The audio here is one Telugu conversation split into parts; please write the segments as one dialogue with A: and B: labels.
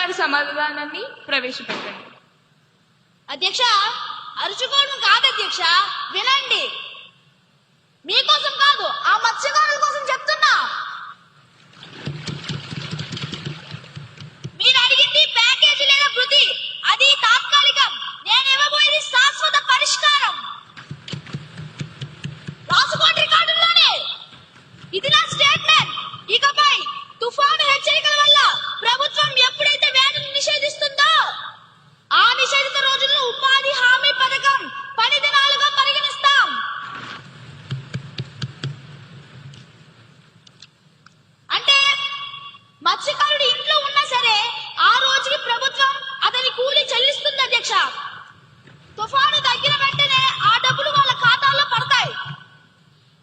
A: గారి సమాధానాన్ని ప్రవేశపెట్టండి.
B: అధ్యక్ష అరుచుకోవడం కాదు అధ్యక్ష వినండి. మీకోసం కాదు ఆ మత్స్యకారుల కోసం చెప్తున్నా. మీరు అడిగింది అధ్యక్ష తుఫాను తగ్గిన వెంటనే ఆ డబ్బులు వాళ్ళ ఖాతాల్లో పడతాయి.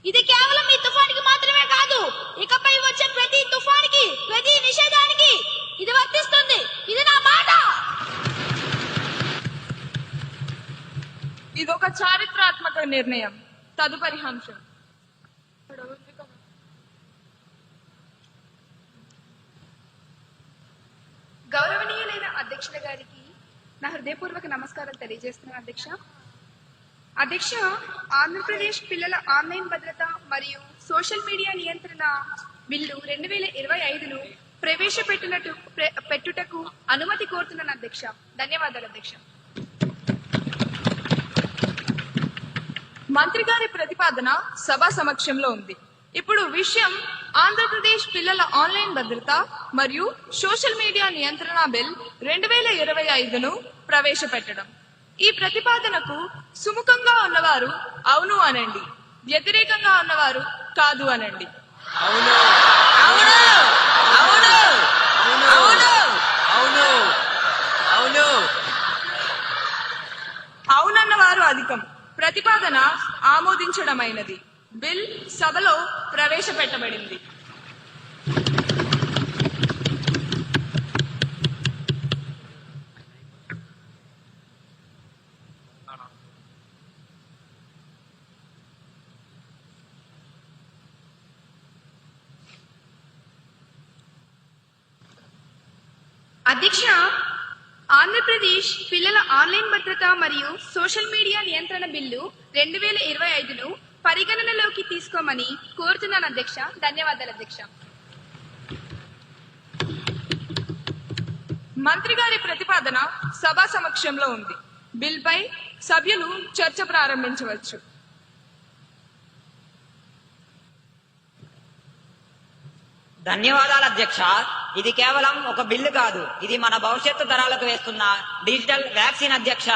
B: ఇది కేవలం ఈ తుఫానికి మాత్రమే కాదు ఇకపై వచ్చే ప్రతి తుఫానికి ప్రతి నిషేధానికి ఇది వర్తిస్తుంది. ఇది నా మాట
A: ఇదొక చారిత్రాత్మక నిర్ణయం. తదుపరి అంశం.
C: గౌరవనీయులైన అధ్యక్షుల గారికి నా హృదయపూర్వక నమస్కారాలు తెలియజేస్తున్నాను అధ్యక్ష. అధ్యక్ష ఆంధ్రప్రదేశ్ పిల్లల ఆన్లైన్ భద్రత మరియు సోషల్ మీడియా నియంత్రణ బిల్లు రెండు వేల ఇరవై ఐదును ప్రవేశపెట్టినట్టు పెట్టుటకు అనుమతి కోరుతున్నాను అధ్యక్ష. ధన్యవాదాలు అధ్యక్ష.
A: మంత్రి గారి ప్రతిపాదన సభ సమక్షంలో ఉంది. ఇప్పుడు విషయం ఆంధ్రప్రదేశ్ పిల్లల ఆన్లైన్ భద్రత మరియు సోషల్ మీడియా నియంత్రణ బిల్ రెండు వేల ఇరవై ఐదును ప్రవేశపెట్టడం. ఈ ప్రతిపాదనకు సుముఖంగా ఉన్నవారు అవును అనండి. వ్యతిరేకంగా ఉన్నవారు కాదు అనండి.
D: అవును. అవును. అవును. అవును. అవును. అవును.
A: అవునన్న వారు అధికం. ప్రతిపాదన ఆమోదించడమైనది. బిల్ సభలో ప్రవేశపెట్టబడింది.
C: అధ్యక్ష ఆంధ్రప్రదేశ్ పిల్లల ఆన్లైన్ భద్రత మరియు సోషల్ మీడియా నియంత్రణ బిల్లు రెండు వేల ఇరవై ఐదును పరిగణనలోకి తీసుకోమని కోరుతున్నాను అధ్యక్ష. ధన్యవాదాలు అధ్యక్ష.
A: మంత్రి గారి ప్రతిపాదన సభా సమక్షంలో ఉంది. బిల్ పై సభ్యులు చర్చ ప్రారంభించవచ్చు.
D: ధన్యవాదాలు అధ్యక్ష. ఇది కేవలం ఒక బిల్లు కాదు. ఇది మన భవిష్యత్తు తరాలకు వేస్తున్న డిజిటల్ వ్యాక్సిన్ అధ్యక్ష.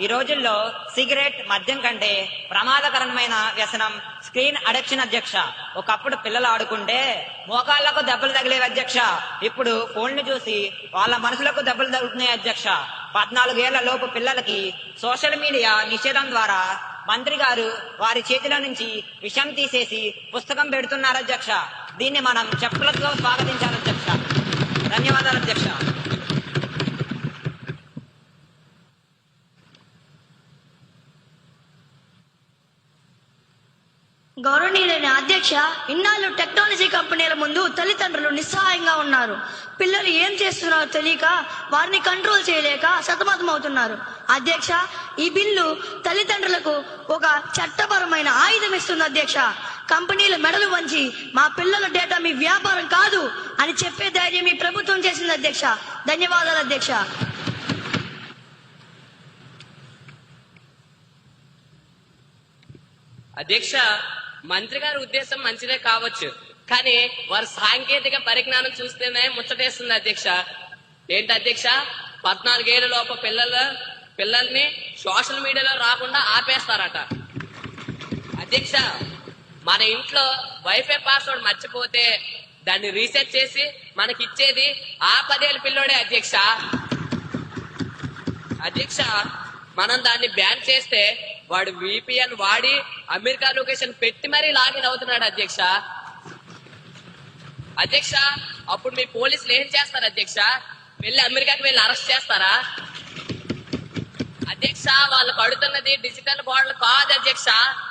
D: ఈ రోజుల్లో సిగరెట్ మద్యం కంటే ప్రమాదకరమైన వ్యసనం స్క్రీన్ అడక్షన్ అధ్యక్ష. ఒకప్పుడు పిల్లలు ఆడుకుంటే మోకాళ్ళకు దెబ్బలు తగిలేవి అధ్యక్ష. ఇప్పుడు ఫోన్లు చూసి వాళ్ళ మనసులకు దెబ్బలు తగులుతున్నాయి అధ్యక్ష. పద్నాలుగేళ్ళ లోపు పిల్లలకి సోషల్ మీడియా నిషేధం ద్వారా మంత్రి గారు వారి చేతిలో నుంచి విషం తీసేసి పుస్తకం పెడుతున్నారు అధ్యక్ష. దీన్ని మనం చెప్పులతో స్వాగతించాలి అధ్యక్ష. ధన్యవాదాలు అధ్యక్ష.
E: గౌరవనీయులైన అధ్యక్ష ఇన్నాళ్ళు టెక్నాలజీ కంపెనీల ముందు తల్లిదండ్రులు నిస్సహాయంగా ఉన్నారు. పిల్లలు ఏం చేస్తున్నారో తెలియక వారిని కంట్రోల్ చేయలేక సతమతమవుతున్నారు. అధ్యక్ష ఈ బిల్లు తల్లిదండ్రులకు ఒక చట్టపరమైన ఆయుధం ఇస్తుంది అధ్యక్ష. కంపెనీల మెడలు వంచి మా పిల్లల డేటా మీ వ్యాపారం కాదు అని చెప్పే ధైర్యం ఈ ప్రభుత్వం చేసింది అధ్యక్ష. ధన్యవాదాలు అధ్యక్ష.
F: అధ్యక్ష మంత్రి గారి ఉద్దేశం మంచిదే కావచ్చు. కానీ వారి సాంకేతిక పరిజ్ఞానం చూస్తేనే ముచ్చటేస్తుంది అధ్యక్ష. ఏంటి అధ్యక్ష? పద్నాలుగేళ్ళ లోపు పిల్లల పిల్లల్ని సోషల్ మీడియాలో రాకుండా ఆపేస్తారట. అధ్యక్ష మన ఇంట్లో వైఫై పాస్వర్డ్ మర్చిపోతే దాన్ని రీసెట్ చేసి మనకి ఇచ్చేది ఆ పదేళ్ళ పిల్లోడే అధ్యక్ష. అధ్యక్ష మనం దాన్ని బ్యాన్ చేస్తే వాడు విపిఎన్ వాడి అమెరికా లొకేషన్ పెట్టి మరీ లాగిన్ అవుతున్నాడు అధ్యక్ష. అధ్యక్ష అప్పుడు మీ పోలీసులు ఏం చేస్తారు అధ్యక్ష? వెళ్ళి అమెరికాకి వెళ్ళి అరెస్ట్ చేస్తారా? అధ్యక్ష వాళ్ళు కడుతున్నది డిజిటల్ గోడలు కాదు అధ్యక్ష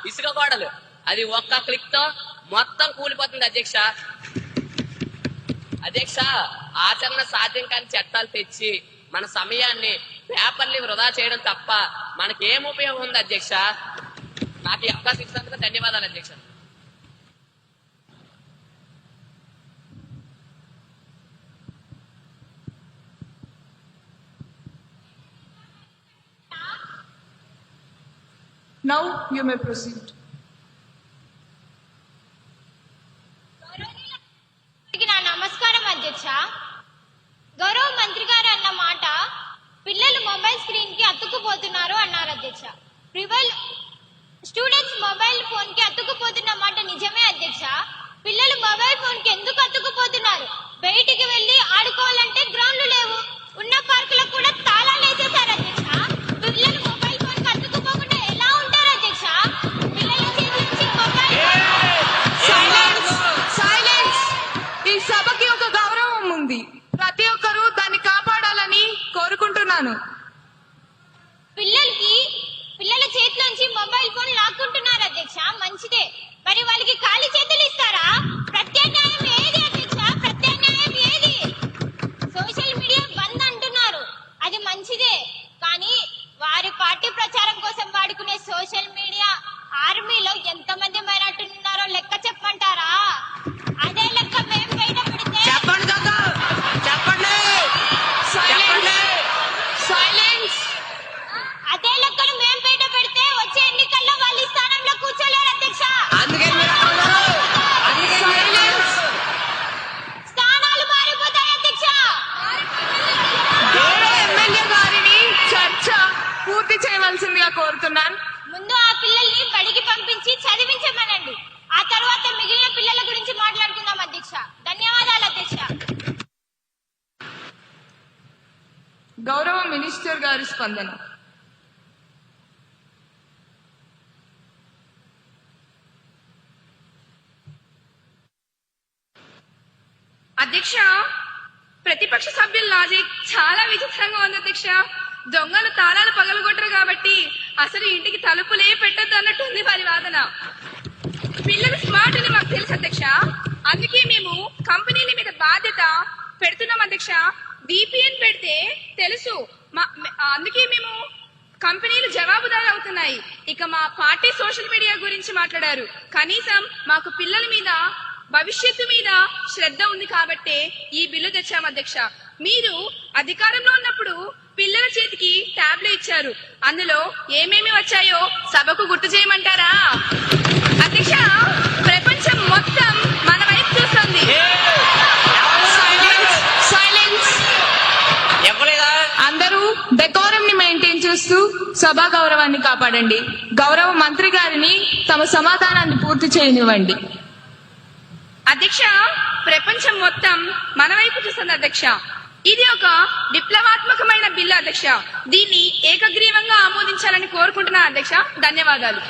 F: ఇసుక గోడలు. అది ఒక్క క్లిక్తో మొత్తం కూలిపోతుంది అధ్యక్ష. అధ్యక్ష ఆచరణ సాధ్యం కాని చట్టాలు తెచ్చి మన సమయాన్ని పేపర్లు వృధా చేయడం తప్ప మనకేం ఉపయోగం ఉంది అధ్యక్ష నాకు ఈ అవకాశం ఇచ్చినందుకు ధన్యవాదాలు అధ్యక్ష
A: Now you may proceed.
G: అందరికీ నా నమస్కారం అధ్యక్ష గౌరవ మంత్రి గారు అన్న మాట పిల్లలు మొబైల్ స్క్రీన్కి అతుక్కుపోతున్నారు అన్నారు అధ్యక్ష. ప్రివల్ స్టూడెంట్స్ మొబైల్ ఫోన్కి అతుక్కుపోతున్న మాట నిజమే అధ్యక్ష. పిల్లలు మొబైల్ ఫోన్కి ఎందుకు అతుక్కుపోతున్నారు బయటికి వెళ్ళి ఆడుకోవాలంటే గ్రౌండ్లు లేవు. ఉన్న పార్కులకు కూడా తాళాలు వేసేశారు అధ్యక్ష. పిల్లలు మొబైల్ ఫోన్కి అతుక్కుపోకుండా ఎలా ఉంటారు అధ్యక్ష? పిల్లల చేతి నుంచి మొబైల్
A: సైలెన్స్ సైలెన్స్ ఈ సభకి ఒక గౌరవం ఉంది. ప్రతి ఒక్కరూ దాన్ని కాపాడాలని కోరుకుంటున్నాను
G: పిల్లలకి నుంచి మొబైల్ ఫోన్ లాక్కుంటున్నారు అధ్యక్ష. మంచిదే. మరి వాళ్ళకి ఖాళీ చేతులు ఇస్తారా? ప్రత్యామ్నాయం ఏది అధ్యక్ష? ప్రత్యామ్నాయం ఏది? సోషల్ మీడియా బంద్ అంటున్నారు. అది మంచిదే. కానీ వారి పార్టీ ప్రచారం కోసం వాడుకునే సోషల్ మీడియా ఆర్మీలో ఎంతమంది మైనార్టీలు లెక్క చెప్పమంటారా అదే లెక్క మేము బయట పెడితే
D: చెప్పండి దొంగ చెప్పండి చెప్పండి
A: సైలెన్స్
G: అదే లెక్కను మేము బయట పెడితే వచ్చే ఎన్నికల్లో వాళ్ళు ఈ స్థానంలో కూర్చోలేరు అధ్యక్ష
D: అందుకే మీరు అక్కడ ఉన్నారు. అందుకే మీరు అక్కడ ఉన్నారు.
G: స్థానాలు మారిపోతాయి అధ్యక్ష
A: గౌరవ ఎమ్మెల్యే గారిని చర్చ పూర్తి చేయవలసిందిగా కోరుతున్నాను.
G: ముందు ఆ పిల్లల్ని బడికి పంపించి చదివించమనండి. ఆ తర్వాత మిగిలిన పిల్లల గురించి మాట్లాడుకుందాం అధ్యక్ష. ధన్యవాదాలు అధ్యక్ష.
A: గౌరవ మినిస్టర్ గారి స్పందన.
C: అధ్యక్ష ప్రతిపక్ష సభ్యుల లాజిక్ చాలా విచిత్రంగా ఉంది అధ్యక్ష. దొంగలు తాళాలు పగలగొట్టరు కాబట్టి అసలు ఇంటికి తలుపులే పెట్టద్దు అన్నట్టుంది వారి వాదన. పిల్లలు స్మార్ట్ అని మాకు తెలుసు అధ్యక్ష. అందుకే మేము కంపెనీల మీద బాధ్యత పెడుతున్నాం అధ్యక్ష. విపిఎన్ పెడితే తెలుసు. మా- అందుకే మేము కంపెనీలు జవాబుదారు అవుతున్నాయి. ఇక మా పార్టీ సోషల్ మీడియా గురించి మాట్లాడారు. కనీసం మాకు పిల్లల మీద భవిష్యత్తు మీద శ్రద్ధ ఉంది కాబట్టే ఈ బిల్లు తెచ్చాం అధ్యక్ష. మీరు అధికారంలో ఉన్నప్పుడు పిల్లల చేతికి ట్యాబ్లు ఇచ్చారు. అందులో ఏమేమి వచ్చాయో సభకు గుర్తు చేయమంటారా? అధ్యక్ష ప్రపంచం మొత్తం మన వైపు చూస్తుంది.
A: సైలెన్స్ సైలెన్స్
D: చెప్పలేదా
A: అందరూ డెకోరం ని మెయింటైన్ చేస్తూ సభా గౌరవాన్ని కాపాడండి. గౌరవ మంత్రి గారిని తమ సమాధానాన్ని పూర్తి చేయనివ్వండి.
C: అధ్యక్ష ప్రపంచం మొత్తం మన వైపు చూస్తుంది అధ్యక్ష. ఇది ఒక విప్లవాత్మకమైన బిల్లు అధ్యక్ష. దీన్ని ఏకగ్రీవంగా ఆమోదించాలని కోరుకుంటున్నాను అధ్యక్ష. ధన్యవాదాలు.